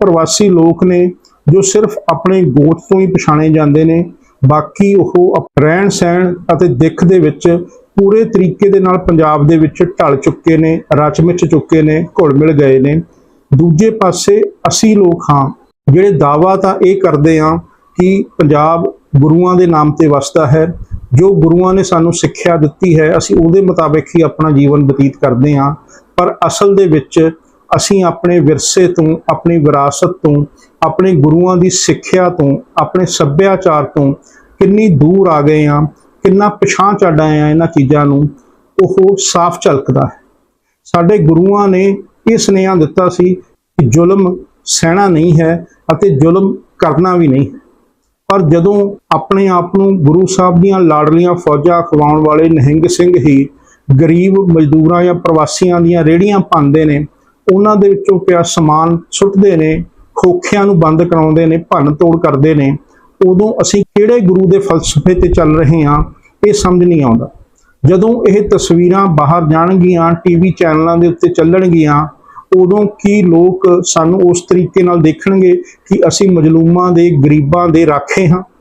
ਪ੍ਰਵਾਸੀ ਲੋਕ ਨੇ ਜੋ ਸਿਰਫ ਆਪਣੇ ਗੋਤ ਤੋਂ ਹੀ ਪਛਾਣੇ ਜਾਂਦੇ ਨੇ, ਬਾਕੀ ਉਹ ਰਹਿਣ ਸਹਿਣ ਅਤੇ ਦਿੱਖ ਦੇ ਵਿੱਚ ਪੂਰੇ ਤਰੀਕੇ ਦੇ ਨਾਲ ਪੰਜਾਬ ਦੇ ਵਿੱਚ ਢਲ ਚੁੱਕੇ ਨੇ ਰਚਮਿਚ ਚੁੱਕੇ ਨੇ, ਘੁਲ ਮਿਲ ਗਏ ਨੇ। ਦੂਜੇ ਪਾਸੇ ਅਸੀਂ ਲੋਕ ਹਾਂ, ਜਿਹੜੇ ਦਾਵਾ ਤਾਂ ਇਹ ਕਰਦੇ ਹਾਂ ਕਿ ਪੰਜਾਬ ਗੁਰੂਆਂ ਦੇ ਨਾਮ ਤੇ ਵਸਦਾ ਹੈ, ਜੋ ਗੁਰੂਆਂ ਨੇ ਸਾਨੂੰ ਸਿੱਖਿਆ ਦਿੱਤੀ ਹੈ, ਅਸੀਂ ਉਹਦੇ ਮੁਤਾਬਿਕ ਹੀ ਆਪਣਾ ਜੀਵਨ ਬਤੀਤ ਕਰਦੇ ਹਾਂ। ਪਰ ਅਸਲ ਦੇ ਵਿੱਚ ਅਸੀਂ ਆਪਣੇ ਵਿਰਸੇ ਤੋਂ, ਆਪਣੀ ਵਿਰਾਸਤ ਤੋਂ, ਆਪਣੇ ਗੁਰੂਆਂ ਦੀ ਸਿੱਖਿਆ ਤੋਂ, ਆਪਣੇ ਸੱਭਿਆਚਾਰ ਤੋਂ ਕਿੰਨੀ ਦੂਰ ਆ ਗਏ ਹਾਂ, ਕਿੰਨਾ ਪਛਾਣ ਛੱਡ ਆਏ ਹਾਂ ਇਹਨਾਂ ਚੀਜ਼ਾਂ ਨੂੰ, ਉਹ ਸਾਫ਼ ਝਲਕਦਾ ਹੈ। ਸਾਡੇ ਗੁਰੂਆਂ ਨੇ ਇਹ ਸੁਨੇਹਾ ਦਿੱਤਾ ਸੀ ਕਿ ਜ਼ੁਲਮ ਸਹਿਣਾ ਨਹੀਂ ਹੈ ਅਤੇ ਜ਼ੁਲਮ ਕਰਨਾ ਵੀ ਨਹੀਂ। ਪਰ ਜਦੋਂ ਆਪਣੇ ਆਪ ਨੂੰ ਗੁਰੂ ਸਾਹਿਬ ਦੀਆਂ ਲਾਡਲੀਆਂ ਫੌਜਾਂ ਖਵਾਉਣ ਵਾਲੇ ਨਹਿੰਗ ਸਿੰਘ ਹੀ ਗਰੀਬ ਮਜ਼ਦੂਰਾਂ ਜਾਂ ਪ੍ਰਵਾਸੀਆਂ ਦੀਆਂ ਰੇੜੀਆਂ ਪਾਉਂਦੇ ਨੇ ਉਹਨਾਂ ਦੇ ਵਿੱਚੋਂ ਪਿਆ ਸਮਾਨ ਸੁੱਟਦੇ ਨੇ, ਖੋਖਿਆਂ ਨੂੰ ਬੰਦ ਕਰਾਉਂਦੇ ਨੇ ਭੰਨ ਤੋੜ ਕਰਦੇ ਨੇ। ਉਦੋਂ ਅਸੀਂ ਕਿਹੜੇ ਗੁਰੂ ਦੇ ਫਲਸਫੇ ਤੇ ਚੱਲ ਰਹੇ ਹਾਂ, ਇਹ ਸਮਝ ਨਹੀਂ ਆਉਂਦਾ। ਜਦੋਂ ਇਹ ਤਸਵੀਰਾਂ ਬਾਹਰ ਜਾਣਗੀਆਂ, ਟੀਵੀ ਚੈਨਲਾਂ ਦੇ ਉੱਤੇ ਚੱਲਣਗੀਆਂ, ਉਦੋਂ ਕੀ ਲੋਕ ਸਾਨੂੰ ਉਸ ਤਰੀਕੇ ਨਾਲ ਦੇਖਣਗੇ ਕਿ ਅਸੀਂ ਮਜਲੂਮਾਂ ਦੇ, ਗਰੀਬਾਂ ਦੇ ਰਾਖੇ ਹਾਂ?